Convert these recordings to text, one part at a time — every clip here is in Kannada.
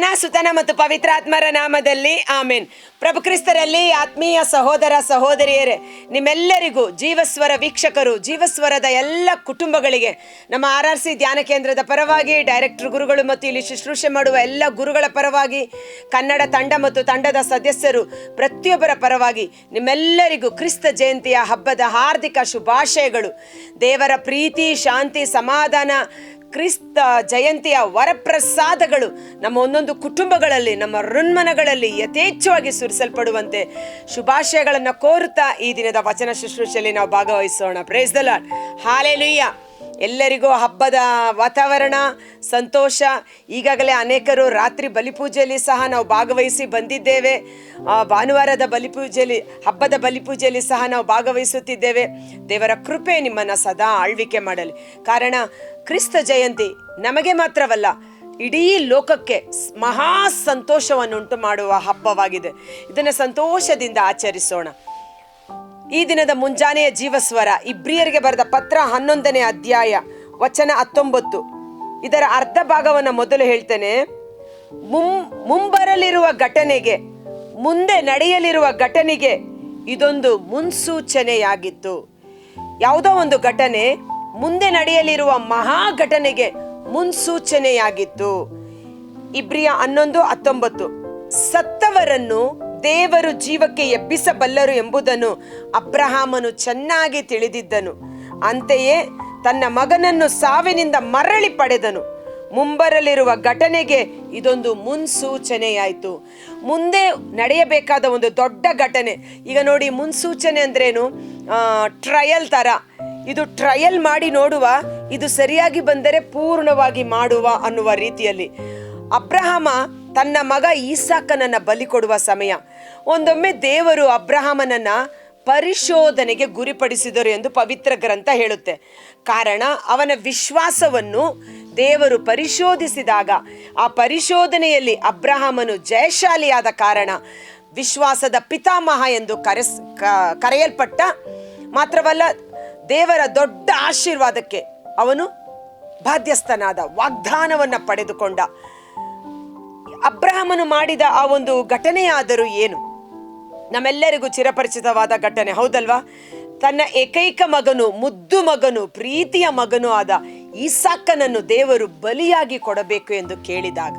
ಪಿತನ ಸುತನ ಮತ್ತು ಪವಿತ್ರಾತ್ಮರ ನಾಮದಲ್ಲಿ ಆಮೇನ್. ಪ್ರಭು ಕ್ರಿಸ್ತರಲ್ಲಿ ಆತ್ಮೀಯ ಸಹೋದರ, ಸಹೋದರಿಯರೇ, ನಿಮ್ಮೆಲ್ಲರಿಗೂ ಜೀವಸ್ವರ ವೀಕ್ಷಕರು, ಜೀವಸ್ವರದ ಎಲ್ಲ ಕುಟುಂಬಗಳಿಗೆ, ನಮ್ಮ ಆರ್ ಆರ್ ಸಿ ಧ್ಯಾನ ಕೇಂದ್ರದ ಪರವಾಗಿ, ಡೈರೆಕ್ಟರ್ ಗುರುಗಳು ಮತ್ತು ಇಲ್ಲಿ ಶುಶ್ರೂಷೆ ಮಾಡುವ ಎಲ್ಲ ಗುರುಗಳ ಪರವಾಗಿ, ಕನ್ನಡ ತಂಡ ಮತ್ತು ತಂಡದ ಸದಸ್ಯರು ಪ್ರತಿಯೊಬ್ಬರ ಪರವಾಗಿ, ನಿಮ್ಮೆಲ್ಲರಿಗೂ ಕ್ರಿಸ್ತ ಜಯಂತಿಯ ಹಬ್ಬದ ಹಾರ್ದಿಕ ಶುಭಾಶಯಗಳು. ದೇವರ ಪ್ರೀತಿ, ಶಾಂತಿ, ಸಮಾಧಾನ ಕ್ರಿಸ್ತ ಜಯಂತಿಯ ವರಪ್ರಸಾದಗಳು ನಮ್ಮ ಒಂದೊಂದು ಕುಟುಂಬಗಳಲ್ಲಿ, ನಮ್ಮ ಋಣ್ಮನಗಳಲ್ಲಿ ಯಥೇಚ್ಛವಾಗಿ ಸುರಿಸಲ್ಪಡುವಂತೆ ಶುಭಾಶಯಗಳನ್ನು ಕೋರುತ್ತಾ ಈ ದಿನದ ವಚನ ಶುಶ್ರೂಷೆಯಲ್ಲಿ ನಾವು ಭಾಗವಹಿಸೋಣ. ಪ್ರೇಸ್ ದ ಲಾರ್ಡ್ ಎಲ್ಲರಿಗೂ ಹಬ್ಬದ ವಾತಾವರಣ, ಸಂತೋಷ. ಈಗಾಗಲೇ ಅನೇಕರು ರಾತ್ರಿ ಬಲಿಪೂಜೆಯಲ್ಲಿ ಸಹ ನಾವು ಭಾಗವಹಿಸಿ ಬಂದಿದ್ದೇವೆ. ಭಾನುವಾರದ ಬಲಿಪೂಜೆಯಲ್ಲಿ ಹಬ್ಬದ ಬಲಿಪೂಜೆಯಲ್ಲಿ ಸಹ ನಾವು ಭಾಗವಹಿಸುತ್ತಿದ್ದೇವೆ. ದೇವರ ಕೃಪೆ ನಿಮ್ಮನ್ನು ಸದಾ ಆಳ್ವಿಕೆ ಮಾಡಲಿ. ಕಾರಣ, ಕ್ರಿಸ್ತ ಜಯಂತಿ ನಮಗೆ ಮಾತ್ರವಲ್ಲ, ಇಡೀ ಲೋಕಕ್ಕೆ ಮಹಾ ಸಂತೋಷವನ್ನುಂಟು ಮಾಡುವ ಹಬ್ಬವಾಗಿದೆ. ಇದನ್ನು ಸಂತೋಷದಿಂದ ಆಚರಿಸೋಣ. ಈ ದಿನದ ಮುಂಜಾನೆಯ ಜೀವಸ್ವರ, ಇಬ್ರಿಯರಿಗೆ ಬರೆದ ಪತ್ರ ಹನ್ನೊಂದನೇ ಅಧ್ಯಾಯ, ವಚನ ಹತ್ತೊಂಬತ್ತು. ಇದರ ಅರ್ಧ ಭಾಗವನ್ನು ಮೊದಲು ಹೇಳ್ತೇನೆ. ಮುಂ, ಮುಂಬರಲಿರುವ ಘಟನೆಗೆ, ಮುಂದೆ ನಡೆಯಲಿರುವ ಘಟನೆಗೆ ಇದೊಂದು ಮುನ್ಸೂಚನೆಯಾಗಿತ್ತು. ಯಾವುದೋ ಒಂದು ಘಟನೆ, ಮುಂದೆ ನಡೆಯಲಿರುವ ಮಹಾ ಘಟನೆಗೆ ಮುನ್ಸೂಚನೆಯಾಗಿತ್ತು. ಇಬ್ರಿಯ ಹನ್ನೊಂದು ಹತ್ತೊಂಬತ್ತು. ಸತ್ತವರನ್ನು ದೇವರು ಜೀವಕ್ಕೆ ಎಬ್ಬಿಸಬಲ್ಲರು ಎಂಬುದನ್ನು ಅಬ್ರಹಾಮನು ಚೆನ್ನಾಗಿ ತಿಳಿದಿದ್ದನು. ಅಂತೆಯೇ ತನ್ನ ಮಗನನ್ನು ಸಾವಿನಿಂದ ಮರಳಿ ಪಡೆದನು. ಮುಂಬರಲಿರುವ ಘಟನೆಗೆ ಇದೊಂದು ಮುನ್ಸೂಚನೆಯಾಯಿತು. ಮುಂದೆ ನಡೆಯಬೇಕಾದ ಒಂದು ದೊಡ್ಡ ಘಟನೆ. ಈಗ ನೋಡಿ ಮುನ್ಸೂಚನೆ ಅಂದ್ರೇನು? ಟ್ರಯಲ್ ಥರ ಇದು ಟ್ರಯಲ್ ಮಾಡಿ ನೋಡುವ, ಇದು ಸರಿಯಾಗಿ ಬಂದರೆ ಪೂರ್ಣವಾಗಿ ಮಾಡುವ ಅನ್ನುವ ರೀತಿಯಲ್ಲಿ. ಅಬ್ರಹಾಮ ತನ್ನ ಮಗ ಈಸಾಕನನ್ನ ಬಲಿ ಕೊಡುವ ಸಮಯ. ಒಂದೊಮ್ಮೆ ದೇವರು ಅಬ್ರಹಾಮನನ್ನ ಪರಿಶೋಧನೆಗೆ ಗುರಿಪಡಿಸಿದರು ಎಂದು ಪವಿತ್ರ ಗ್ರಂಥ ಹೇಳುತ್ತೆ. ಕಾರಣ, ಅವನ ವಿಶ್ವಾಸವನ್ನು ದೇವರು ಪರಿಶೋಧಿಸಿದಾಗ, ಆ ಪರಿಶೋಧನೆಯಲ್ಲಿ ಅಬ್ರಹಾಮನು ಜಯಶಾಲಿಯಾದ ಕಾರಣ, ವಿಶ್ವಾಸದ ಪಿತಾಮಹ ಎಂದು ಕರೆಸ್ ಕರೆಯಲ್ಪಟ್ಟ. ಮಾತ್ರವಲ್ಲ, ದೇವರ ದೊಡ್ಡ ಆಶೀರ್ವಾದಕ್ಕೆ ಅವನು ಬಾಧ್ಯಸ್ಥನಾದ ವಾಗ್ದಾನವನ್ನು ಪಡೆದುಕೊಂಡ. ಅಬ್ರಹಾಮನು ಮಾಡಿದ ಆ ಒಂದು ಘಟನೆಯಾದರೂ ಏನು? ನಮ್ಮೆಲ್ಲರಿಗೂ ಚಿರಪರಿಚಿತವಾದ ಘಟನೆ, ಹೌದಲ್ವಾ? ತನ್ನ ಏಕೈಕ ಮಗನು, ಮುದ್ದು ಮಗನು, ಪ್ರೀತಿಯ ಮಗನು ಆದ ಈಸಾಕನನ್ನು ದೇವರು ಬಲಿಯಾಗಿ ಕೊಡಬೇಕು ಎಂದು ಕೇಳಿದಾಗ,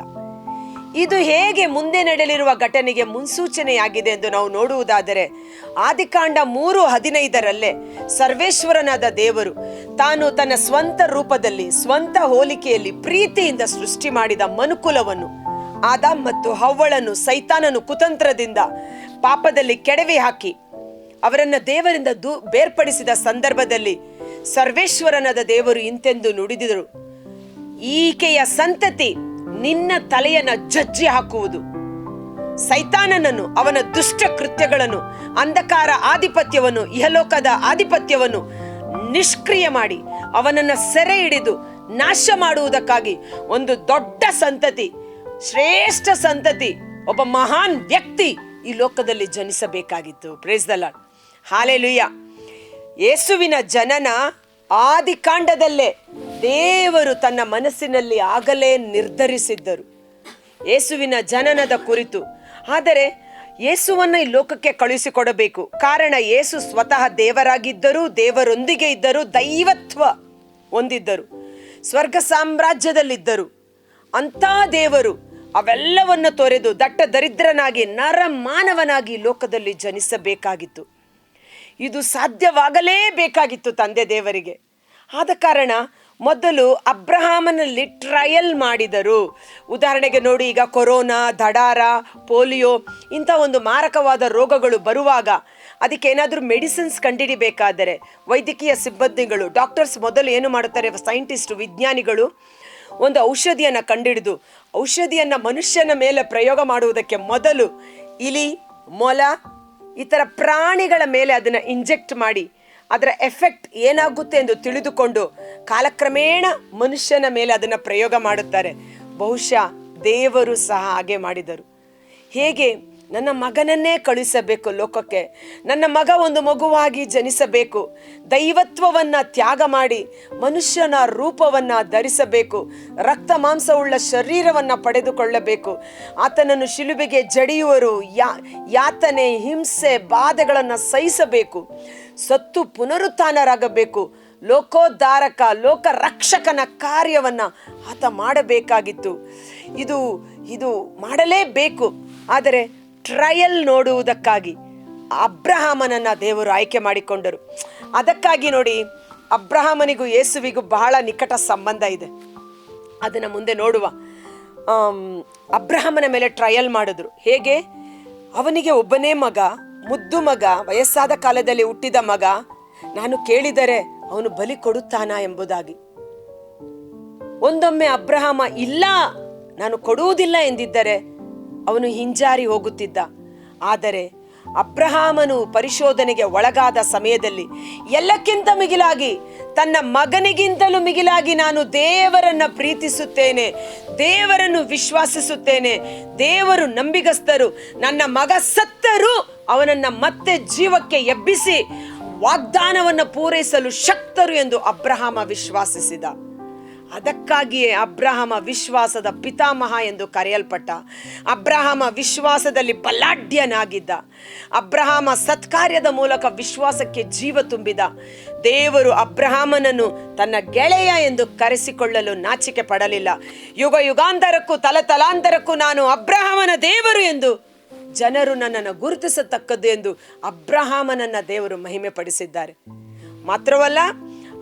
ಇದು ಹೇಗೆ ಮುಂದೆ ನಡೆಯಲಿರುವ ಘಟನೆಗೆ ಮುನ್ಸೂಚನೆಯಾಗಿದೆ ಎಂದು ನಾವು ನೋಡುವುದಾದರೆ, ಆದಿಕಾಂಡ ಮೂರು ಹದಿನೈದರಲ್ಲೇ ಸರ್ವೇಶ್ವರನಾದ ದೇವರು ತಾನು ತನ್ನ ಸ್ವಂತ ರೂಪದಲ್ಲಿ, ಸ್ವಂತ ಹೋಲಿಕೆಯಲ್ಲಿ ಪ್ರೀತಿಯಿಂದ ಸೃಷ್ಟಿ ಮಾಡಿದ ಮನುಕುಲವನ್ನು ಆದಾಮ್ ಮತ್ತು ಹವ್ವಳನ್ನು ಸೈತಾನನು ಕುತಂತ್ರದಿಂದ ಪಾಪದಲ್ಲಿ ಕೆಡವಿ ಹಾಕಿ ಅವರನ್ನು ದೇವರಿಂದ ದೂ ಬೇರ್ಪಡಿಸಿದ ಸಂದರ್ಭದಲ್ಲಿ ಸರ್ವೇಶ್ವರನಾದ ದೇವರು ಇಂತೆಂದು ನುಡಿದಿದರು. ಈಕೆಯ ಸಂತತಿ ನಿನ್ನ ತಲೆಯನ್ನ ಜಜ್ಜಿ ಹಾಕುವುದು. ಸೈತಾನನನ್ನು ಅವನ ದುಷ್ಟ ಕೃತ್ಯಗಳನ್ನು, ಅಂಧಕಾರ ಆಧಿಪತ್ಯವನ್ನು, ಇಹಲೋಕದ ಆಧಿಪತ್ಯವನ್ನು ನಿಷ್ಕ್ರಿಯ ಮಾಡಿ ಅವನನ್ನು ಸೆರೆ ಹಿಡಿದು ನಾಶ ಮಾಡುವುದಕ್ಕಾಗಿ ಒಂದು ದೊಡ್ಡ ಸಂತತಿ ಶ್ರೇಷ್ಠ ಸಂತತಿ, ಒಬ್ಬ ಮಹಾನ್ ವ್ಯಕ್ತಿ ಈ ಲೋಕದಲ್ಲಿ ಜನಿಸಬೇಕಾಗಿತ್ತು. ಪ್ರೇಸ್ ದ ಲಾರ್ಡ್ ಹಾಲೆಲುಯ್ಯ ಯೇಸುವಿನ ಜನನ ಆದಿಕಾಂಡದಲ್ಲೇ ದೇವರು ತನ್ನ ಮನಸ್ಸಿನಲ್ಲಿ ಆಗಲೇ ನಿರ್ಧರಿಸಿದ್ದರು. ಯೇಸುವಿನ ಜನನದ ಕುರಿತು. ಆದರೆ ಯೇಸುವನ್ನು ಈ ಲೋಕಕ್ಕೆ ಕಳುಹಿಸಿಕೊಡಬೇಕು. ಕಾರಣ ಯೇಸು ಸ್ವತಃ ದೇವರಾಗಿದ್ದರು, ದೇವರೊಂದಿಗೆ ಇದ್ದರು, ದೈವತ್ವ ಹೊಂದಿದ್ದರು. ಸ್ವರ್ಗ ಸಾಮ್ರಾಜ್ಯದಲ್ಲಿದ್ದರು. ಅಂಥ ದೇವರು ಅವೆಲ್ಲವನ್ನು ತೊರೆದು ದಟ್ಟ ದರಿದ್ರನಾಗಿ ನರ ಮಾನವನಾಗಿ ಲೋಕದಲ್ಲಿ ಜನಿಸಬೇಕಾಗಿತ್ತು. ಇದು ಸಾಧ್ಯವಾಗಲೇಬೇಕಾಗಿತ್ತು ತಂದೆ ದೇವರಿಗೆ. ಆದ ಕಾರಣ ಮೊದಲು ಅಬ್ರಹಾಮನಲ್ಲಿ ಟ್ರಯಲ್ ಮಾಡಿದರು. ಉದಾಹರಣೆಗೆ ನೋಡಿ, ಈಗ ಕೊರೋನಾ, ದಡಾರ, ಪೋಲಿಯೋ ಇಂಥ ಒಂದು ಮಾರಕವಾದ ರೋಗಗಳು ಬರುವಾಗ ಅದಕ್ಕೆ ಏನಾದರೂ ಮೆಡಿಸಿನ್ಸ್ ಕಂಡುಹಿಡಿಬೇಕಾದರೆ ವೈದ್ಯಕೀಯ ಸಿಬ್ಬಂದಿಗಳು ಡಾಕ್ಟರ್ಸ್ ಮೊದಲು ಏನು ಮಾಡುತ್ತಾರೆ ಸೈಂಟಿಸ್ಟ್ ವಿಜ್ಞಾನಿಗಳು ಒಂದು ಔಷಧಿಯನ್ನು ಕಂಡುಹಿಡಿದು ಔಷಧಿಯನ್ನು ಮನುಷ್ಯನ ಮೇಲೆ ಪ್ರಯೋಗ ಮಾಡುವುದಕ್ಕೆ ಮೊದಲು ಇಲಿ, ಮೊಲ ಥರ ಪ್ರಾಣಿಗಳ ಮೇಲೆ ಅದನ್ನು ಇಂಜೆಕ್ಟ್ ಮಾಡಿ, ಅದರ ಎಫೆಕ್ಟ್ ಏನಾಗುತ್ತೆ ಎಂದು ತಿಳಿದುಕೊಂಡು ಕಾಲಕ್ರಮೇಣ ಮನುಷ್ಯನ ಮೇಲೆ ಅದನ್ನು ಪ್ರಯೋಗ ಮಾಡುತ್ತಾರೆ. ಬಹುಶಃ ದೇವರು ಸಹ ಹಾಗೆ ಮಾಡಿದರು. ಹೇಗೆ ನನ್ನ ಮಗನನ್ನೇ ಕಳುಹಿಸಬೇಕು ಲೋಕಕ್ಕೆ. ನನ್ನ ಮಗ ಒಂದು ಮಗುವಾಗಿ ಜನಿಸಬೇಕು. ದೈವತ್ವವನ್ನು ತ್ಯಾಗ ಮಾಡಿ ಮನುಷ್ಯನ ರೂಪವನ್ನು ಧರಿಸಬೇಕು. ರಕ್ತ ಮಾಂಸವುಳ್ಳ ಶರೀರವನ್ನು ಪಡೆದುಕೊಳ್ಳಬೇಕು. ಆತನನ್ನು ಶಿಲುಬೆಗೆ ಜಡಿಯುವರು ಯಾ, ಯಾತನೆ, ಹಿಂಸೆ, ಬಾಧೆಗಳನ್ನು ಸಹಿಸಬೇಕು. ಸತ್ತು ಪುನರುತ್ಥಾನರಾಗಬೇಕು. ಲೋಕೋದ್ಧಾರಕ ಲೋಕ ರಕ್ಷಕನ ಕಾರ್ಯವನ್ನು ಆತ ಮಾಡಬೇಕಾಗಿತ್ತು. ಇದು ಇದು ಮಾಡಲೇಬೇಕು. ಆದರೆ ಟ್ರಯಲ್ ನೋಡುವುದಕ್ಕಾಗಿ ಅಬ್ರಹಾಮನನ್ನ ದೇವರು ಆಯ್ಕೆ ಮಾಡಿಕೊಂಡರು. ಅದಕ್ಕಾಗಿ ನೋಡಿ, ಅಬ್ರಹಾಮನಿಗೂ ಯೇಸುವಿಗೂ ಬಹಳ ನಿಕಟ ಸಂಬಂಧ ಇದೆ. ಅದನ್ನು ಮುಂದೆ ನೋಡುವ. ಅಬ್ರಹಾಮನ ಮೇಲೆ ಟ್ರಯಲ್ ಮಾಡಿದ್ರು. ಹೇಗೆ? ಅವನಿಗೆ ಒಬ್ಬನೇ ಮಗ, ಮುದ್ದು ಮಗ, ವಯಸ್ಸಾದ ಕಾಲದಲ್ಲಿ ಹುಟ್ಟಿದ ಮಗ. ನಾನು ಕೇಳಿದರೆ ಅವನು ಬಲಿ ಕೊಡುತ್ತಾನಾ ಎಂಬುದಾಗಿ. ಒಂದೊಮ್ಮೆ ಅಬ್ರಹಾಮ, ಇಲ್ಲ, ನಾನು ಕೊಡುವುದಿಲ್ಲ ಎಂದಿದ್ದರೆ ಅವನು ಹಿಂಜಾರಿ ಹೋಗುತ್ತಿದ್ದ. ಆದರೆ ಅಬ್ರಹಾಮನು ಪರಿಶೋಧನೆಗೆ ಒಳಗಾದ ಸಮಯದಲ್ಲಿ ಎಲ್ಲಕ್ಕಿಂತ ಮಿಗಿಲಾಗಿ, ತನ್ನ ಮಗನಿಗಿಂತಲೂ ಮಿಗಿಲಾಗಿ ನಾನು ದೇವರನ್ನ ಪ್ರೀತಿಸುತ್ತೇನೆ, ದೇವರನ್ನು ವಿಶ್ವಾಸಿಸುತ್ತೇನೆ, ದೇವರು ನಂಬಿಗಸ್ತರು, ನನ್ನ ಮಗ ಸತ್ತರೂ ಅವನನ್ನ ಮತ್ತೆ ಜೀವಕ್ಕೆ ಎಬ್ಬಿಸಿ ವಾಗ್ದಾನವನ್ನು ಪೂರೈಸಲು ಶಕ್ತರು ಎಂದು ಅಬ್ರಹಾಮ ವಿಶ್ವಾಸಿಸಿದ. ಅದಕ್ಕಾಗಿಯೇ ಅಬ್ರಹಮ ವಿಶ್ವಾಸದ ಪಿತಾಮಹ ಎಂದು ಕರೆಯಲ್ಪಟ್ಟ. ಅಬ್ರಹಮ ವಿಶ್ವಾಸದಲ್ಲಿ ಬಲಾಢ್ಯನಾಗಿದ್ದ. ಅಬ್ರಹಾಮ ಸತ್ಕಾರ್ಯದ ಮೂಲಕ ವಿಶ್ವಾಸಕ್ಕೆ ಜೀವ ತುಂಬಿದ. ದೇವರು ಅಬ್ರಹಾಮನನ್ನು ತನ್ನ ಗೆಳೆಯ ಎಂದು ಕರೆಸಿಕೊಳ್ಳಲು ನಾಚಿಕೆ ಪಡಲಿಲ್ಲ. ಯುಗ ಯುಗಾಂತರಕ್ಕೂ ತಲತಲಾಂತರಕ್ಕೂ ನಾನು ಅಬ್ರಹಾಮನ ದೇವರು ಎಂದು ಜನರು ನನ್ನನ್ನು ಗುರುತಿಸತಕ್ಕದ್ದು ಎಂದು ಅಬ್ರಹಾಮನನ್ನ ದೇವರು ಮಹಿಮೆ ಪಡಿಸಿದ್ದಾರೆ ಮಾತ್ರವಲ್ಲ,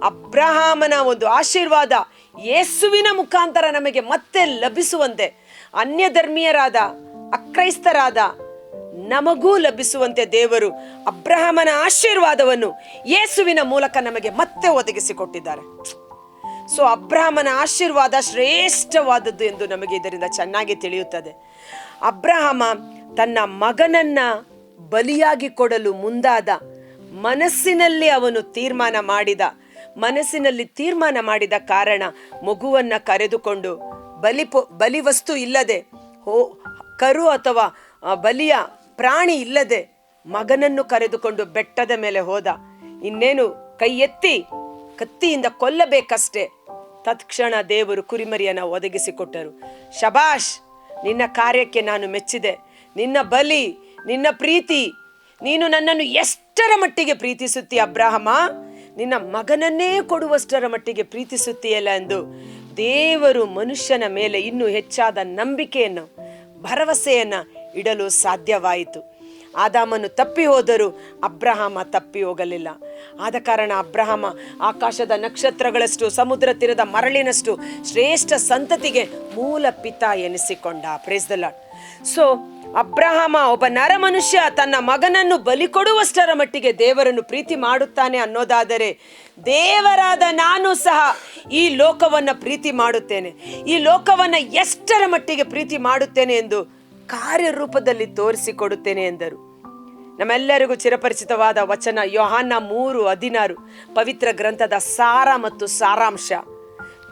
ಅಬ್ರಹಾಮನ ಒಂದು ಆಶೀರ್ವಾದ ಯೇಸುವಿನ ಮುಖಾಂತರ ನಮಗೆ ಮತ್ತೆ ಲಭಿಸುವಂತೆ ಅನ್ಯ ಧರ್ಮೀಯರಾದ ಅಕ್ರೈಸ್ತರಾದ ನಮಗೂ ಲಭಿಸುವಂತೆ ದೇವರು ಅಬ್ರಹಾಮನ ಆಶೀರ್ವಾದವನ್ನು ಯೇಸುವಿನ ಮೂಲಕ ನಮಗೆ ಮತ್ತೆ ಒದಗಿಸಿಕೊಟ್ಟಿದ್ದಾರೆ. ಸೊ ಅಬ್ರಹಾಮನ ಆಶೀರ್ವಾದ ಶ್ರೇಷ್ಠವಾದದ್ದು ಎಂದು ನಮಗೆ ಇದರಿಂದ ಚೆನ್ನಾಗಿ ತಿಳಿಯುತ್ತದೆ. ಅಬ್ರಹಾಮ ತನ್ನ ಮಗನನ್ನ ಬಲಿಯಾಗಿ ಕೊಡಲು ಮುಂದಾದ ಮನಸ್ಸಿನಲ್ಲಿ ಅವನು ತೀರ್ಮಾನ ಮಾಡಿದ ಮನಸ್ಸಿನಲ್ಲಿ ತೀರ್ಮಾನ ಮಾಡಿದ ಕಾರಣ ಮಗುವನ್ನ ಕರೆದುಕೊಂಡು ಬಲಿ ಬಲಿ ವಸ್ತು ಇಲ್ಲದೆ, ಹೋ, ಕರು ಅಥವಾ ಬಲಿಯ ಪ್ರಾಣಿ ಇಲ್ಲದೆ ಮಗನನ್ನು ಕರೆದುಕೊಂಡು ಬೆಟ್ಟದ ಮೇಲೆ ಹೋದ. ಇನ್ನೇನು ಕೈ ಎತ್ತಿ ಕತ್ತಿಯಿಂದ ಕೊಲ್ಲಬೇಕಷ್ಟೇ. ತತ್ಕ್ಷಣ ದೇವರು ಕುರಿಮರಿಯನ್ನು ಒದಗಿಸಿಕೊಟ್ಟರು. ಶಬಾಷ್, ನಿನ್ನ ಕಾರ್ಯಕ್ಕೆ ನಾನು ಮೆಚ್ಚಿದೆ. ನಿನ್ನ ಬಲಿ, ನಿನ್ನ ಪ್ರೀತಿ, ನೀನು ನನ್ನನ್ನು ಎಷ್ಟರ ಮಟ್ಟಿಗೆ ಪ್ರೀತಿಸುತ್ತಿ ಅಬ್ರಾಹಮ? ನಿನ್ನ ಮಗನನ್ನೇ ಕೊಡುವಷ್ಟರ ಮಟ್ಟಿಗೆ ಪ್ರೀತಿಸುತ್ತೀಯಲ್ಲ ಎಂದು ದೇವರು ಮನುಷ್ಯನ ಮೇಲೆ ಇನ್ನೂ ಹೆಚ್ಚಾದ ನಂಬಿಕೆಯನ್ನು, ಭರವಸೆಯನ್ನು ಇಡಲು ಸಾಧ್ಯವಾಯಿತು. ಆದಾಮನು ತಪ್ಪಿ ಹೋದರೂ ಅಬ್ರಹಾಮ ತಪ್ಪಿ ಹೋಗಲಿಲ್ಲ. ಆದ ಕಾರಣ ಅಬ್ರಹಾಮ ಆಕಾಶದ ನಕ್ಷತ್ರಗಳಷ್ಟು, ಸಮುದ್ರ ತೀರದ ಮರಳಿನಷ್ಟು ಶ್ರೇಷ್ಠ ಸಂತತಿಗೆ ಮೂಲ ಪಿತ ಎನಿಸಿಕೊಂಡ. Praise the lord so Abraham ಒಬ್ಬ ನರ ಮನುಷ್ಯ ತನ್ನ ಮಗನನ್ನು ಬಲಿ ಕೊಡುವಷ್ಟರ ಮಟ್ಟಿಗೆ ದೇವರನ್ನು ಪ್ರೀತಿ ಮಾಡುತ್ತಾನೆ ಅನ್ನೋದಾದರೆ ದೇವರಾದ ನಾನು ಸಹ ಈ ಲೋಕವನ್ನು ಪ್ರೀತಿ ಮಾಡುತ್ತೇನೆ. ಈ ಲೋಕವನ್ನು ಎಷ್ಟರ ಮಟ್ಟಿಗೆ ಪ್ರೀತಿ ಮಾಡುತ್ತೇನೆ ಎಂದು ಕಾರ್ಯರೂಪದಲ್ಲಿ ತೋರಿಸಿಕೊಡುತ್ತೇನೆ ಎಂದರು. ನಮ್ಮೆಲ್ಲರಿಗೂ ಚಿರಪರಿಚಿತವಾದ ವಚನ ಯೋಹಾನ ಮೂರು ಹದಿನಾರು, ಪವಿತ್ರ ಗ್ರಂಥದ ಸಾರ ಮತ್ತು ಸಾರಾಂಶ.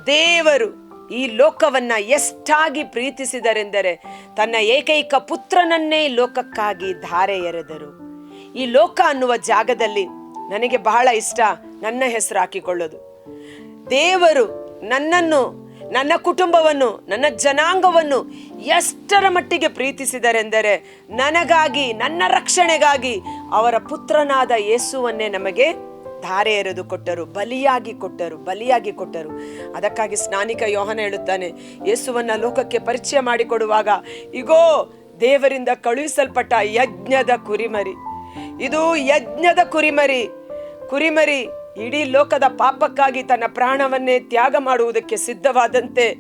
ದೇವರು ಈ ಲೋಕವನ್ನ ಎಷ್ಟಾಗಿ ಪ್ರೀತಿಸಿದರೆಂದರೆ ತನ್ನ ಏಕೈಕ ಪುತ್ರನನ್ನೇ ಲೋಕಕ್ಕಾಗಿ ಧಾರೆ ಎರೆದರು. ಈ ಲೋಕ ಅನ್ನುವ ಜಾಗದಲ್ಲಿ ನನಗೆ ಬಹಳ ಇಷ್ಟ ನನ್ನ ಹೆಸರು ಹಾಕಿಕೊಳ್ಳೋದು. ದೇವರು ನನ್ನನ್ನು, ನನ್ನ ಕುಟುಂಬವನ್ನು, ನನ್ನ ಜನಾಂಗವನ್ನು ಎಷ್ಟರ ಮಟ್ಟಿಗೆ ಪ್ರೀತಿಸಿದರೆಂದರೆ ನನಗಾಗಿ, ನನ್ನ ರಕ್ಷಣೆಗಾಗಿ ಅವರ ಪುತ್ರನಾದ ಯೇಸುವನ್ನೇ ನಮಗೆ ಧಾರೆ ಎರೆದು ಕೊಟ್ಟರು, ಬಲಿಯಾಗಿ ಕೊಟ್ಟರು ಬಲಿಯಾಗಿ ಕೊಟ್ಟರು. ಅದಕ್ಕಾಗಿ ಸ್ನಾನಿಕ ಯೋಹನ ಹೇಳುತ್ತಾನೆ, ಯೇಸುವನ್ನ ಲೋಕಕ್ಕೆ ಪರಿಚಯ ಮಾಡಿಕೊಡುವಾಗ, ಇಗೋ, ದೇವರಿಂದ ಕಳುಹಿಸಲ್ಪಟ್ಟ ಯಜ್ಞದ ಕುರಿಮರಿ. ಇದು ಯಜ್ಞದ ಕುರಿಮರಿ. ಕುರಿಮರಿ ಇಡೀ ಲೋಕದ ಪಾಪಕ್ಕಾಗಿ ತನ್ನ ಪ್ರಾಣವನ್ನೇ ತ್ಯಾಗ ಮಾಡುವುದಕ್ಕೆ ಸಿದ್ಧವಾದಂತೆ,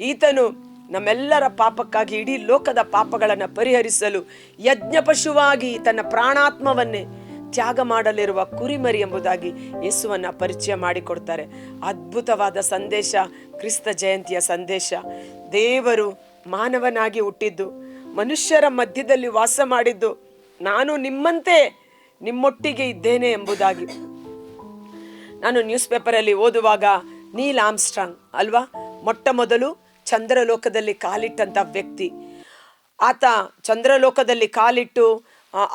ಈತನು ನಮ್ಮೆಲ್ಲರ ಪಾಪಕ್ಕಾಗಿ ಇಡೀ ಲೋಕದ ಪಾಪಗಳನ್ನು ಪರಿಹರಿಸಲು ಯಜ್ಞ ಪಶುವಾಗಿ ತನ್ನ ಪ್ರಾಣಾತ್ಮವನ್ನೇ ತ್ಯಾಗ ಮಾಡಲಿರುವ ಕುರಿಮರಿ ಎಂಬುದಾಗಿ ಯೇಸುವನ್ನು ಪರಿಚಯ ಮಾಡಿಕೊಡ್ತಾರೆ. ಅದ್ಭುತವಾದ ಸಂದೇಶ, ಕ್ರಿಸ್ತ ಜಯಂತಿಯ ಸಂದೇಶ. ದೇವರು ಮಾನವನಾಗಿ ಹುಟ್ಟಿದ್ದು, ಮನುಷ್ಯರ ಮಧ್ಯದಲ್ಲಿ ವಾಸ ಮಾಡಿದ್ದು, ನಾನು ನಿಮ್ಮಂತೆ ನಿಮ್ಮೊಟ್ಟಿಗೆ ಇದ್ದೇನೆ ಎಂಬುದಾಗಿ. ನಾನು ನ್ಯೂಸ್ ಪೇಪರಲ್ಲಿ ಓದುವಾಗ ನೀಲ್ ಆಮ್ಸ್ಟ್ರಾಂಗ್ ಅಲ್ವಾ? ಮೊಟ್ಟ ಮೊದಲು ಚಂದ್ರಲೋಕದಲ್ಲಿ ಕಾಲಿಟ್ಟಂಥ ವ್ಯಕ್ತಿ. ಆತ ಚಂದ್ರಲೋಕದಲ್ಲಿ ಕಾಲಿಟ್ಟು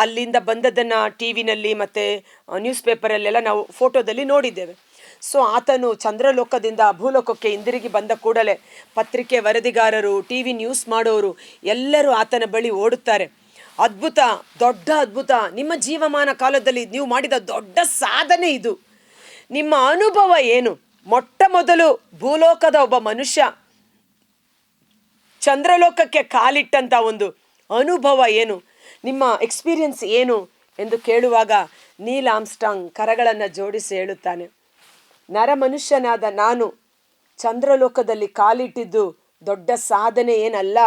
ಅಲ್ಲಿಂದ ಬಂದದ್ದನ್ನು ಟಿ ವಿನಲ್ಲಿ ಮತ್ತು ನ್ಯೂಸ್ ಪೇಪರಲ್ಲೆಲ್ಲ ನಾವು ಫೋಟೋದಲ್ಲಿ ನೋಡಿದ್ದೇವೆ. ಸೊ ಆತನು ಚಂದ್ರಲೋಕದಿಂದ ಭೂಲೋಕಕ್ಕೆ ಹಿಂದಿರುಗಿ ಬಂದ ಕೂಡಲೇ ಪತ್ರಿಕೆ ವರದಿಗಾರರು ಟಿ ವಿ ನ್ಯೂಸ್ ಮಾಡೋರು ಎಲ್ಲರೂ ಆತನ ಬಳಿ ಓಡುತ್ತಾರೆ. ಅದ್ಭುತ, ದೊಡ್ಡ ಅದ್ಭುತ. ನಿಮ್ಮ ಜೀವಮಾನ ಕಾಲದಲ್ಲಿ ನೀವು ಮಾಡಿದ ದೊಡ್ಡ ಸಾಧನೆ ಇದು. ನಿಮ್ಮ ಅನುಭವ ಏನು? ಮೊಟ್ಟ ಮೊದಲು ಭೂಲೋಕದ ಒಬ್ಬ ಮನುಷ್ಯ ಚಂದ್ರಲೋಕಕ್ಕೆ ಕಾಲಿಟ್ಟಂಥ ಒಂದು ಅನುಭವ ಏನು? ನಿಮ್ಮ ಎಕ್ಸ್ಪೀರಿಯನ್ಸ್ ಏನು ಎಂದು ಕೇಳುವಾಗ ನೀಲ್ ಆಮ್ಸ್ಟಾಂಗ್ ಕರಗಳನ್ನು ಜೋಡಿಸಿ ಹೇಳುತ್ತಾನೆ. ನರಮನುಷ್ಯನಾದ ನಾನು ಚಂದ್ರಲೋಕದಲ್ಲಿ ಕಾಲಿಟ್ಟಿದ್ದು ದೊಡ್ಡ ಸಾಧನೆ ಏನಲ್ಲ.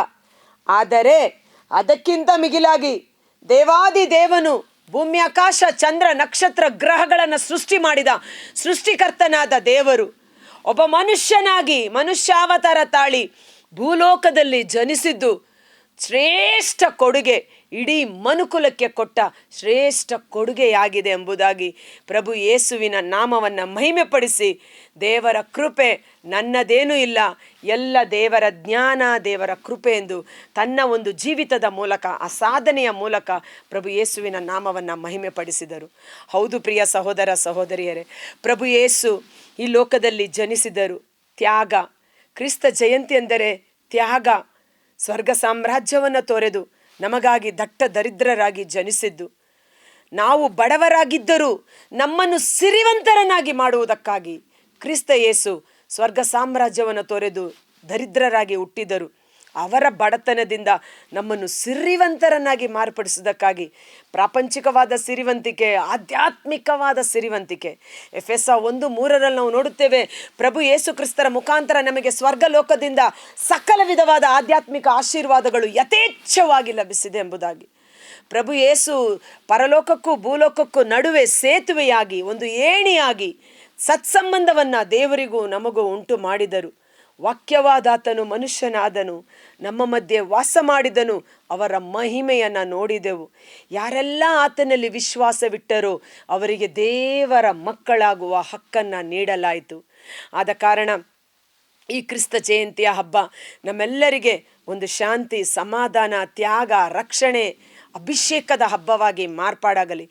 ಆದರೆ ಅದಕ್ಕಿಂತ ಮಿಗಿಲಾಗಿ ದೇವಾದಿ ದೇವನು ಭೂಮಿ, ಆಕಾಶ, ಚಂದ್ರ, ನಕ್ಷತ್ರ ಗ್ರಹಗಳನ್ನು ಸೃಷ್ಟಿ ಮಾಡಿದ ಸೃಷ್ಟಿಕರ್ತನಾದ ದೇವರು. ಒಬ್ಬ ಮನುಷ್ಯನಾಗಿ ಮನುಷ್ಯಾವತಾರ ತಾಳಿ ಭೂಲೋಕದಲ್ಲಿ ಜನಿಸಿದ್ದು ಶ್ರೇಷ್ಠ ಕೊಡುಗೆ ಇಡೀ ಮನುಕುಲಕ್ಕೆ ಕೊಟ್ಟ ಶ್ರೇಷ್ಠ ಕೊಡುಗೆಯಾಗಿದೆ ಎಂಬುದಾಗಿ ಪ್ರಭು ಯೇಸುವಿನ ನಾಮವನ್ನು ಮಹಿಮೆಪಡಿಸಿ ದೇವರ ಕೃಪೆ ನನ್ನದೇನೂ ಇಲ್ಲ, ಎಲ್ಲ ದೇವರ ಜ್ಞಾನ, ದೇವರ ಕೃಪೆ ಎಂದು ತನ್ನ ಒಂದು ಜೀವಿತದ ಮೂಲಕ, ಆ ಸಾಧನೆಯ ಮೂಲಕ ಪ್ರಭು ಯೇಸುವಿನ ನಾಮವನ್ನು ಮಹಿಮೆಪಡಿಸಿದರು. ಹೌದು ಪ್ರಿಯ ಸಹೋದರ ಸಹೋದರಿಯರೇ, ಪ್ರಭು ಯೇಸು ಈ ಲೋಕದಲ್ಲಿ ಜನಿಸಿದರು. ತ್ಯಾಗ, ಕ್ರಿಸ್ತ ಜಯಂತಿ ಎಂದರೆ ತ್ಯಾಗ, ಸ್ವರ್ಗ ಸಾಮ್ರಾಜ್ಯವನ್ನು ತೊರೆದು ನಮಗಾಗಿ ದಟ್ಟ ದರಿದ್ರರಾಗಿ ಜನಿಸಿದ್ದು. ನಾವು ಬಡವರಾಗಿದ್ದರೂ ನಮ್ಮನ್ನು ಸಿರಿವಂತರನಾಗಿ ಮಾಡುವುದಕ್ಕಾಗಿ ಕ್ರಿಸ್ತ ಯೇಸು ಸ್ವರ್ಗ ಸಾಮ್ರಾಜ್ಯವನ್ನು ತೊರೆದು ದರಿದ್ರರಾಗಿ ಹುಟ್ಟಿದರು. ಅವರ ಬಡತನದಿಂದ ನಮ್ಮನ್ನು ಸಿರಿವಂತರನ್ನಾಗಿ ಮಾರ್ಪಡಿಸೋದಕ್ಕಾಗಿ ಪ್ರಾಪಂಚಿಕವಾದ ಸಿರಿವಂತಿಕೆ, ಆಧ್ಯಾತ್ಮಿಕವಾದ ಸಿರಿವಂತಿಕೆ. ಎಫ್ ಎಸ್ ಆ ಒಂದು ಮೂರರಲ್ಲಿ ನಾವು ನೋಡುತ್ತೇವೆ, ಪ್ರಭು ಯೇಸು ಕ್ರಿಸ್ತರ ಮುಖಾಂತರ ನಮಗೆ ಸ್ವರ್ಗ ಲೋಕದಿಂದ ಸಕಲ ವಿಧವಾದ ಆಧ್ಯಾತ್ಮಿಕ ಆಶೀರ್ವಾದಗಳು ಯಥೇಚ್ಛವಾಗಿ ಲಭಿಸಿದೆ ಎಂಬುದಾಗಿ. ಪ್ರಭು ಯೇಸು ಪರಲೋಕಕ್ಕೂ ಭೂಲೋಕಕ್ಕೂ ನಡುವೆ ಸೇತುವೆಯಾಗಿ, ಒಂದು ಏಣಿಯಾಗಿ ಸತ್ಸಂಬಂಧವನ್ನು ದೇವರಿಗೂ ನಮಗೂ ಉಂಟು ಮಾಡಿದರು ವಾಕ್ಯವಾದಾತನು, ಮನುಷ್ಯನಾದನು. ನಮ್ಮ ಮಧ್ಯೆ ವಾಸ ಮಾಡಿದನು, ಅವರ ಮಹಿಮೆಯನ್ನು ನೋಡಿದೆವು. ಯಾರೆಲ್ಲ ಆತನಲ್ಲಿ ವಿಶ್ವಾಸವಿಟ್ಟರೋ, ಅವರಿಗೆ ದೇವರ ಮಕ್ಕಳಾಗುವ ಹಕ್ಕನ್ನು ನೀಡಲಾಯಿತು. ಆದ ಕಾರಣ ಈ ಕ್ರಿಸ್ತ ಜಯಂತಿಯ ಹಬ್ಬ ನಮ್ಮೆಲ್ಲರಿಗೆ ಒಂದು ಶಾಂತಿ, ಸಮಾಧಾನ, ತ್ಯಾಗ, ರಕ್ಷಣೆ ಅಭಿಷೇಕದ ಹಬ್ಬವಾಗಿ ಮಾರ್ಪಾಡಾಗಲಿ.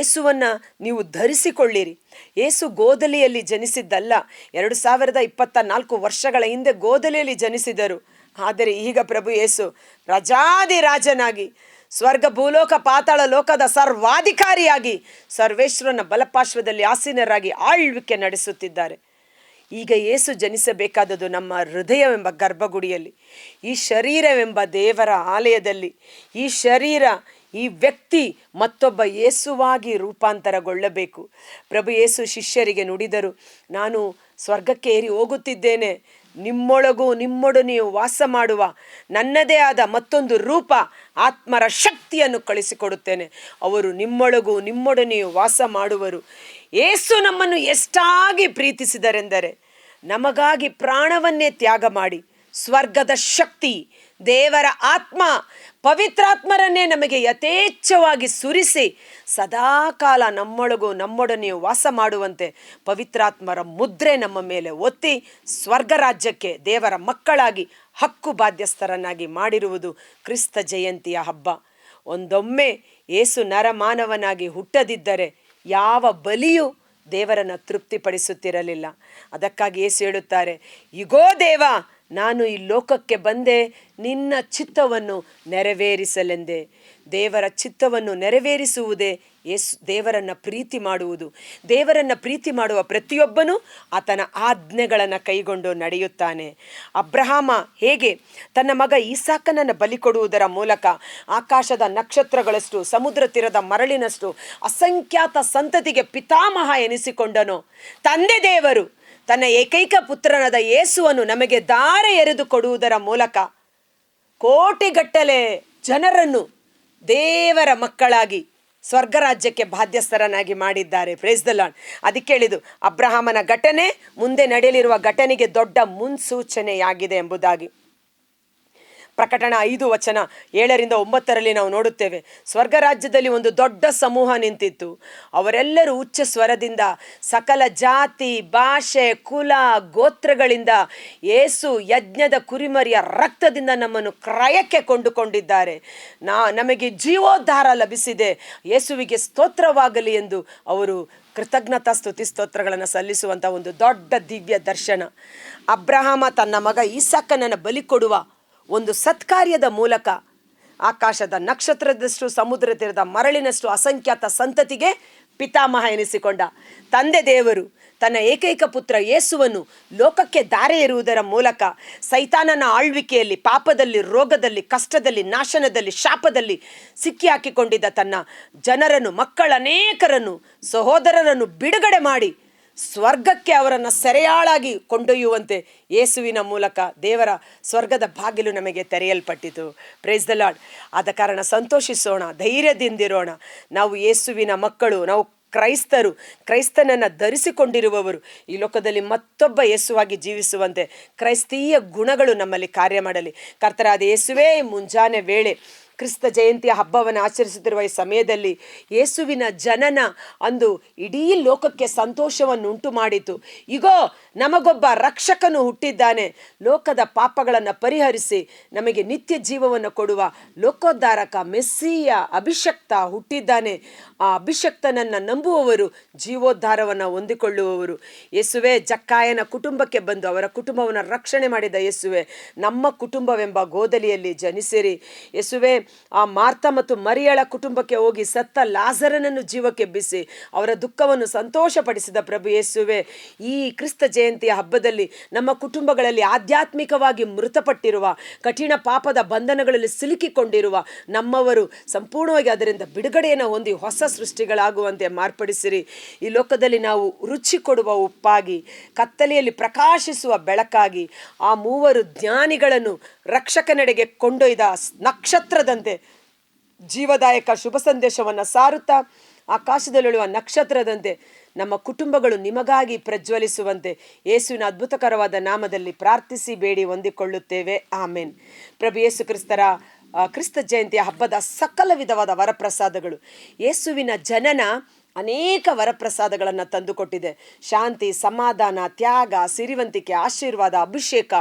ಏಸುವನ್ನು ನೀವು ಧರಿಸಿಕೊಳ್ಳಿರಿ. ಯೇಸು ಗೋದಲಿಯಲ್ಲಿ ಜನಿಸಿದ್ದಲ್ಲ, ಎರಡು ಸಾವಿರದ ಇಪ್ಪತ್ತ ನಾಲ್ಕು ವರ್ಷಗಳ ಹಿಂದೆ ಗೋದಲಿಯಲ್ಲಿ ಜನಿಸಿದರು. ಆದರೆ ಈಗ ಪ್ರಭು ಯೇಸು ರಾಜನಾಗಿ, ಸ್ವರ್ಗ ಭೂಲೋಕ ಪಾತಾಳ ಲೋಕದ ಸರ್ವಾಧಿಕಾರಿಯಾಗಿ, ಸರ್ವೇಶ್ವರನ ಬಲಪಾರ್ಶ್ವದಲ್ಲಿ ಆಸೀನರಾಗಿ ಆಳ್ವಿಕೆ ನಡೆಸುತ್ತಿದ್ದಾರೆ. ಈಗ ಏಸು ಜನಿಸಬೇಕಾದದ್ದು ನಮ್ಮ ಹೃದಯವೆಂಬ ಗರ್ಭಗುಡಿಯಲ್ಲಿ, ಈ ಶರೀರವೆಂಬ ದೇವರ ಆಲಯದಲ್ಲಿ, ಈ ಶರೀರ, ಈ ವ್ಯಕ್ತಿ ಮತ್ತೊಬ್ಬ ಏಸುವಾಗಿ ರೂಪಾಂತರಗೊಳ್ಳಬೇಕು. ಪ್ರಭು ಏಸು ಶಿಷ್ಯರಿಗೆ ನುಡಿದರು, ನಾನು ಸ್ವರ್ಗಕ್ಕೆ ಏರಿ ಹೋಗುತ್ತಿದ್ದೇನೆ, ನಿಮ್ಮೊಳಗೂ ನಿಮ್ಮೊಡನೆಯೂ ವಾಸ ಮಾಡುವ ನನ್ನದೇ ಆದ ಮತ್ತೊಂದು ರೂಪ ಆತ್ಮರ ಶಕ್ತಿಯನ್ನು ಕಳಿಸಿಕೊಡುತ್ತೇನೆ. ಅವರು ನಿಮ್ಮೊಳಗೂ ನಿಮ್ಮೊಡನೆಯೂ ವಾಸ ಮಾಡುವರು. ಏಸು ನಮ್ಮನ್ನು ಎಷ್ಟಾಗಿ ಪ್ರೀತಿಸಿದರೆಂದರೆ ನಮಗಾಗಿ ಪ್ರಾಣವನ್ನೇ ತ್ಯಾಗ ಮಾಡಿ ಸ್ವರ್ಗದ ಶಕ್ತಿ, ದೇವರ ಆತ್ಮ, ಪವಿತ್ರಾತ್ಮರನ್ನೇ ನಮಗೆ ಯಥೇಚ್ಛವಾಗಿ ಸುರಿಸಿ ಸದಾಕಾಲ ನಮ್ಮೊಳಗೂ ನಮ್ಮೊಡನೆ ವಾಸ ಮಾಡುವಂತೆ ಪವಿತ್ರಾತ್ಮರ ಮುದ್ರೆ ನಮ್ಮ ಮೇಲೆ ಒತ್ತಿ ಸ್ವರ್ಗ ರಾಜ್ಯಕ್ಕೆ ದೇವರ ಮಕ್ಕಳಾಗಿ ಹಕ್ಕು ಬಾಧ್ಯಸ್ಥರನ್ನಾಗಿ ಮಾಡಿರುವುದು ಕ್ರಿಸ್ತ ಜಯಂತಿಯ ಹಬ್ಬ. ಒಂದೊಮ್ಮೆ ಏಸು ನರಮಾನವನಾಗಿ ಹುಟ್ಟದಿದ್ದರೆ ಯಾವ ಬಲಿಯೂ ದೇವರನ್ನು ತೃಪ್ತಿಪಡಿಸುತ್ತಿರಲಿಲ್ಲ. ಅದಕ್ಕಾಗಿ ಏಸು ಹೇಳುತ್ತಾರೆ, ಇಗೋ ದೇವ, ನಾನು ಈ ಲೋಕಕ್ಕೆ ಬಂದೆ, ನಿನ್ನ ಚಿತ್ತವನ್ನು ನೆರವೇರಿಸಲೆಂದೆ. ದೇವರ ಚಿತ್ತವನ್ನು ನೆರವೇರಿಸುವುದೇ ಯೇಸು ದೇವರನ್ನು ಪ್ರೀತಿ ಮಾಡುವುದು. ದೇವರನ್ನು ಪ್ರೀತಿ ಮಾಡುವ ಪ್ರತಿಯೊಬ್ಬನೂ ಆತನ ಆಜ್ಞೆಗಳನ್ನು ಕೈಗೊಂಡು ನಡೆಯುತ್ತಾನೆ. ಅಬ್ರಹಾಮ ಹೇಗೆ ತನ್ನ ಮಗ ಈಸಾಕನನ್ನು ಬಲಿ ಕೊಡುವುದರ ಮೂಲಕ ಆಕಾಶದ ನಕ್ಷತ್ರಗಳಷ್ಟು, ಸಮುದ್ರ ತೀರದ ಮರಳಿನಷ್ಟು ಅಸಂಖ್ಯಾತ ಸಂತತಿಗೆ ಪಿತಾಮಹ ಎನಿಸಿಕೊಂಡನು. ತಂದೆ ದೇವರು, ತನ್ನ ಏಕೈಕ ಪುತ್ರನಾದ ಯೇಸುವನ್ನು ನಮಗೆ ದಾರ ಎರೆದು ಕೊಡುವುದರ ಮೂಲಕ ಕೋಟಿಗಟ್ಟಲೆ ಜನರನ್ನು ದೇವರ ಮಕ್ಕಳಾಗಿ ಸ್ವರ್ಗರಾಜ್ಯಕ್ಕೆ ಬಾಧ್ಯಸ್ಥರನ್ನಾಗಿ ಮಾಡಿದ್ದಾರೆ. ಪ್ರೇಸ್ ದ ಲಾರ್ಡ್ ಅದಕ್ಕೆ ಹೇಳಿದು ಅಬ್ರಹಾಮನ ಘಟನೆ ಮುಂದೆ ನಡೆಯಲಿರುವ ಘಟನೆಗೆ ದೊಡ್ಡ ಮುನ್ಸೂಚನೆಯಾಗಿದೆ ಎಂಬುದಾಗಿ. ಪ್ರಕಟಣ ಐದು ವಚನ ಏಳರಿಂದ ಒಂಬತ್ತರಲ್ಲಿ ನಾವು ನೋಡುತ್ತೇವೆ. ಸ್ವರ್ಗ ರಾಜ್ಯದಲ್ಲಿ ಒಂದು ದೊಡ್ಡ ಸಮೂಹ ನಿಂತಿತ್ತು. ಅವರೆಲ್ಲರೂ ಉಚ್ಚ ಸ್ವರದಿಂದ ಸಕಲ ಜಾತಿ, ಭಾಷೆ, ಕುಲ, ಗೋತ್ರಗಳಿಂದ ಏಸು ಯಜ್ಞದ ಕುರಿಮರಿಯ ರಕ್ತದಿಂದ ನಮ್ಮನ್ನು ಕ್ರಯಕ್ಕೆ ಕೊಂಡುಕೊಂಡಿದ್ದಾರೆ. ನಾ, ನಮಗೆ ಜೀವೋದ್ಧಾರ ಲಭಿಸಿದೆ. ಯೇಸುವಿಗೆ ಸ್ತೋತ್ರವಾಗಲಿ ಎಂದು ಅವರು ಕೃತಜ್ಞತಾ ಸ್ತುತಿ ಸ್ತೋತ್ರಗಳನ್ನು ಸಲ್ಲಿಸುವಂಥ ಒಂದು ದೊಡ್ಡ ದಿವ್ಯ ದರ್ಶನ. ಅಬ್ರಹಾಮ ತನ್ನ ಮಗ ಈಸಾಕನನ್ನು ಬಲಿ ಕೊಡುವ ಒಂದು ಸತ್ಕಾರ್ಯದ ಮೂಲಕ ಆಕಾಶದ ನಕ್ಷತ್ರದಷ್ಟು, ಸಮುದ್ರ ತೀರದ ಮರಳಿನಷ್ಟು ಅಸಂಖ್ಯಾತ ಸಂತತಿಗೆ ಪಿತಾಮಹ ಎನಿಸಿಕೊಂಡ. ತಂದೆ ದೇವರು ತನ್ನ ಏಕೈಕ ಪುತ್ರ ಯೇಸುವನ್ನು ಲೋಕಕ್ಕೆ ದಾರೆ ಇರುವುದರ ಮೂಲಕ ಸೈತಾನನ ಆಳ್ವಿಕೆಯಲ್ಲಿ, ಪಾಪದಲ್ಲಿ, ರೋಗದಲ್ಲಿ, ಕಷ್ಟದಲ್ಲಿ, ನಾಶನದಲ್ಲಿ, ಶಾಪದಲ್ಲಿ ಸಿಕ್ಕಿ ಹಾಕಿಕೊಂಡಿದ್ದ ತನ್ನ ಜನರನ್ನು ಮಕ್ಕಳ ಅನೇಕರನ್ನು, ಸಹೋದರರನ್ನು ಬಿಡುಗಡೆ ಮಾಡಿ ಸ್ವರ್ಗಕ್ಕೆ ಅವರನ್ನು ಸೆರೆಯಾಳಾಗಿ ಕೊಂಡೊಯ್ಯುವಂತೆ ಯೇಸುವಿನ ಮೂಲಕ ದೇವರ ಸ್ವರ್ಗದ ಬಾಗಿಲು ನಮಗೆ ತೆರೆಯಲ್ಪಟ್ಟಿತು. ಪ್ರೇಸ್ ದ ಲಾಡ್ ಆದ ಕಾರಣ ಸಂತೋಷಿಸೋಣ, ಧೈರ್ಯದಿಂದಿರೋಣ. ನಾವು ಯೇಸುವಿನ ಮಕ್ಕಳು, ನಾವು ಕ್ರೈಸ್ತರು, ಕ್ರೈಸ್ತನನ್ನು ಧರಿಸಿಕೊಂಡಿರುವವರು, ಈ ಲೋಕದಲ್ಲಿ ಮತ್ತೊಬ್ಬ ಯೇಸುವಾಗಿ ಜೀವಿಸುವಂತೆ ಕ್ರೈಸ್ತೀಯ ಗುಣಗಳು ನಮ್ಮಲ್ಲಿ ಕಾರ್ಯ ಮಾಡಲಿ. ಕರ್ತರಾದ ಯೇಸುವೇ, ಮುಂಜಾನೆ ವೇಳೆ ಕ್ರಿಸ್ತ ಜಯಂತಿಯ ಹಬ್ಬವನ್ನು ಆಚರಿಸುತ್ತಿರುವ ಈ ಸಮಯದಲ್ಲಿ ಯೇಸುವಿನ ಜನನ ಅಂದು ಇಡೀ ಲೋಕಕ್ಕೆ ಸಂತೋಷವನ್ನು ಉಂಟು ಮಾಡಿತು. ಈಗೋ ನಮಗೊಬ್ಬ ರಕ್ಷಕನು ಹುಟ್ಟಿದ್ದಾನೆ. ಲೋಕದ ಪಾಪಗಳನ್ನು ಪರಿಹರಿಸಿ ನಮಗೆ ನಿತ್ಯ ಜೀವವನ್ನು ಕೊಡುವ ಲೋಕೋದ್ಧಾರಕ ಮೆಸ್ಸಿಯ ಅಭಿಷಕ್ತ ಹುಟ್ಟಿದ್ದಾನೆ. ಆ ಅಭಿಷಕ್ತನನ್ನು ನಂಬುವವರು, ಜೀವೋದ್ಧಾರವನ್ನು ಹೊಂದಿಕೊಳ್ಳುವವರು. ಯೇಸುವೆ, ಜಕ್ಕಾಯನ ಕುಟುಂಬಕ್ಕೆ ಬಂದು ಅವರ ಕುಟುಂಬವನ್ನು ರಕ್ಷಣೆ ಮಾಡಿದ ಯೇಸುವೆ, ನಮ್ಮ ಕುಟುಂಬವೆಂಬ ಗೋದಲಿಯಲ್ಲಿ ಜನಿಸಿರಿ. ಯೇಸುವೆ ಆ ಮಾರ್ತ ಮತ್ತು ಮರಿಯಳ ಕುಟುಂಬಕ್ಕೆ ಹೋಗಿ ಸತ್ತ ಲಾಜರನನ್ನು ಜೀವಕ್ಕೆ ಬಿಸಿ ಅವರ ದುಃಖವನ್ನು ಸಂತೋಷಪಡಿಸಿದ ಪ್ರಭು ಯೇಸುವೆ. ಈ ಕ್ರಿಸ್ತ ಜಯಂತಿಯ ಹಬ್ಬದಲ್ಲಿ ನಮ್ಮ ಕುಟುಂಬಗಳಲ್ಲಿ ಆಧ್ಯಾತ್ಮಿಕವಾಗಿ ಮೃತಪಟ್ಟಿರುವ, ಕಠಿಣ ಪಾಪದ ಬಂಧನಗಳಲ್ಲಿ ಸಿಲುಕಿಕೊಂಡಿರುವ ನಮ್ಮವರು ಸಂಪೂರ್ಣವಾಗಿ ಅದರಿಂದ ಬಿಡುಗಡೆಯನ್ನು ಹೊಂದಿ ಹೊಸ ಸೃಷ್ಟಿಗಳಾಗುವಂತೆ ಮಾರ್ಪಡಿಸಿರಿ. ಈ ಲೋಕದಲ್ಲಿ ನಾವು ರುಚಿ ಕೊಡುವ ಉಪ್ಪಾಗಿ, ಕತ್ತಲೆಯಲ್ಲಿ ಪ್ರಕಾಶಿಸುವ ಬೆಳಕಾಗಿ, ಆ ಮೂವರು ಜ್ಞಾನಿಗಳನ್ನು ರಕ್ಷಕನೆಡೆಗೆ ಕೊಂಡೊಯ್ದ ನಕ್ಷತ್ರದಂತೆ ಜೀವದಾಯಕ ಶುಭ ಸಂದೇಶವನ್ನು ಸಾರುತ್ತಾ ಆಕಾಶದಲ್ಲಿಳುವ ನಕ್ಷತ್ರದಂತೆ ನಮ್ಮ ಕುಟುಂಬಗಳು ನಿಮಗಾಗಿ ಪ್ರಜ್ವಲಿಸುವಂತೆ ಯೇಸುವಿನ ಅದ್ಭುತಕರವಾದ ನಾಮದಲ್ಲಿ ಪ್ರಾರ್ಥಿಸಿ ಬೇಡಿ ಹೊಂದಿಕೊಳ್ಳುತ್ತೇವೆ. ಆಮೇನ್. ಪ್ರಭು ಯೇಸು ಕ್ರಿಸ್ತರ ಕ್ರಿಸ್ತ ಜಯಂತಿಯ ಹಬ್ಬದ ಸಕಲ ವಿಧವಾದ ವರಪ್ರಸಾದಗಳು. ಯೇಸುವಿನ ಜನನ ಅನೇಕ ವರಪ್ರಸಾದಗಳನ್ನು ತಂದುಕೊಟ್ಟಿದೆ. ಶಾಂತಿ, ಸಮಾಧಾನ, ತ್ಯಾಗ, ಸಿರಿವಂತಿಕೆ, ಆಶೀರ್ವಾದ, ಅಭಿಷೇಕ,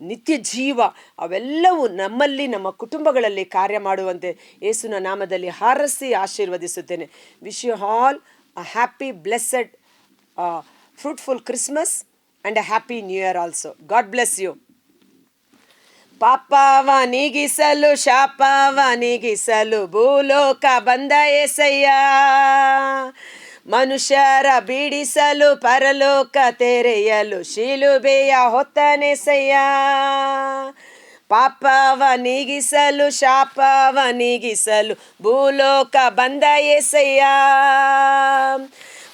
ನಿತ್ಯ ಜೀವ, ಅವೆಲ್ಲವೂ ನಮ್ಮಲ್ಲಿ, ನಮ್ಮ ಕುಟುಂಬಗಳಲ್ಲಿ ಕಾರ್ಯ ಮಾಡುವಂತೆ ಯೇಸುನ ನಾಮದಲ್ಲಿ ಹಾರಸಿ ಆಶೀರ್ವದಿಸುತ್ತೇನೆ. Wish you all a happy blessed fruitful Christmas and a happy new year also God bless you ಪಾಪವ ನೀಗಿಸಲು ಶಾಪವ ನೀಗಿಸಲು ಭೂಲೋಕ ಬಂದ ಎಸಯ್ಯ ಮನುಷ್ಯರ ಬೀಡಿಸಲು ಪರಲೋಕ ತೆರೆಯಲು ಶಿಲುಬೆಯ ಹೊತ್ತನೆಸಯ್ಯ ಪಾಪವ ನೀಗಿಸಲು ಶಾಪವ ನೀಗಿಸಲು ಭೂಲೋಕ ಬಂದ ಎಸಯ್ಯ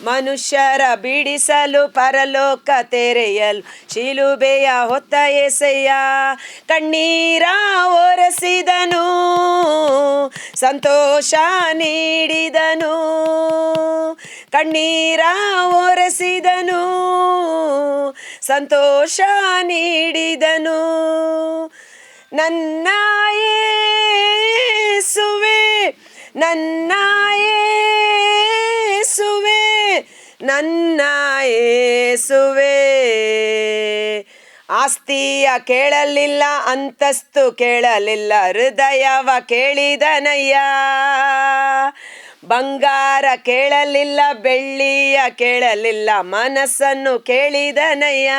ಮನುಷ್ಯರ ಬಿಡಿಸಲು ಪರಲೋಕ ತೆರೆಯಲು ಶಿಲುಬೆಯ ಹೊತ್ತ ಎಸೆಯ ಕಣ್ಣೀರ ಒರೆಸಿದನು, ಸಂತೋಷ ನೀಡಿದನು. ಕಣ್ಣೀರ ಒರೆಸಿದನು, ಸಂತೋಷ ನೀಡಿದನು. ನನ್ನ ಸುವೆ ನನ್ನ ನನ್ನ ಏಸುವೆ, ಆಸ್ತಿಯ ಕೇಳಲಿಲ್ಲ, ಅಂತಸ್ತು ಕೇಳಲಿಲ್ಲ, ಹೃದಯವ ಕೇಳಿದನಯ್ಯ. ಬಂಗಾರ ಕೇಳಲಿಲ್ಲ, ಬೆಳ್ಳಿಯ ಕೇಳಲಿಲ್ಲ, ಮನಸ್ಸನ್ನು ಕೇಳಿದನಯ್ಯ.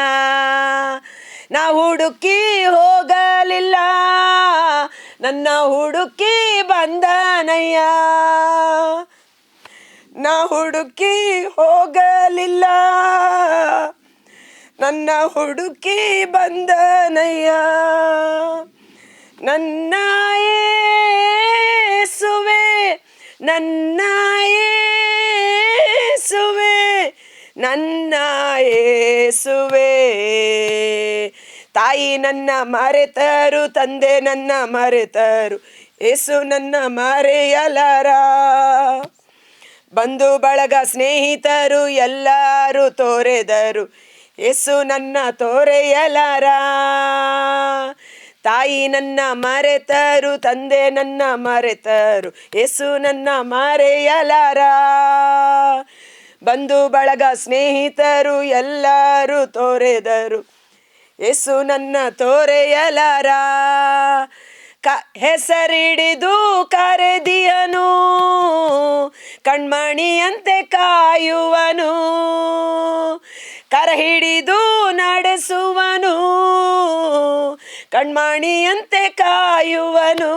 ನಾ ಹುಡುಕಿ ಹೋಗಲಿಲ್ಲ, ನನ್ನ ಹುಡುಕಿ ಬಂದನಯ್ಯ. ನಾ ಹುಡುಕಿ ಹೋಗಲಿಲ್ಲ. ನನ್ನ ಹುಡುಕಿ ಬಂದನಯ್ಯ. ನನ್ನ ಏಸುವೆ ನನ್ನ ಏಸುವೆ ನನ್ನ ಏಸುವೆ. ತಾಯಿ ನನ್ನ ಮರೆತರು, ತಂದೆ ನನ್ನ ಮರೆತರು ಏಸು ನನ್ನ ಮರೆಯಲಾರ. ಬಂಧು ಬಳಗ ಸ್ನೇಹಿತರು ಎಲ್ಲರೂ ತೋರೆದರು. ಯೇಸು ನನ್ನ ತೋರೆಯಲಾರ. ತಾಯಿ ನನ್ನ ಮರೆತರು, ತಂದೆ ನನ್ನ ಮರೆತರು, ಯೇಸು ನನ್ನ ಮರೆಯಲಾರ. ಬಂಧು ಬಳಗ ಸ್ನೇಹಿತರು ಎಲ್ಲರೂ ತೋರೆದರು. ಯೇಸು ನನ್ನ ತೋರೆಯಲಾರ. ಕ ಹೆಸರಿಡಿದು ಕರೆದಿಯನು ಕಣ್ಮಣಿಯಂತೆ ಕಾಯುವನು ಕರ ಹಿಡಿದು ನಡೆಸುವನು ಕಣ್ಮಣಿಯಂತೆ ಕಾಯುವನು.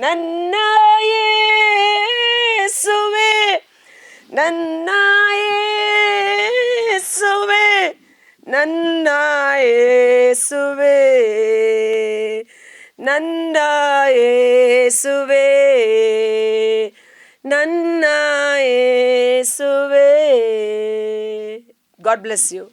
ನನ್ನ ಏಸುವೆ ನನ್ನ ಯೇಸುವೆ ನನ್ನ ಏಸುವೆ ನನ್ನ ಏಸುವೆ ನನ್ನ ಏಸುವೆ. God bless you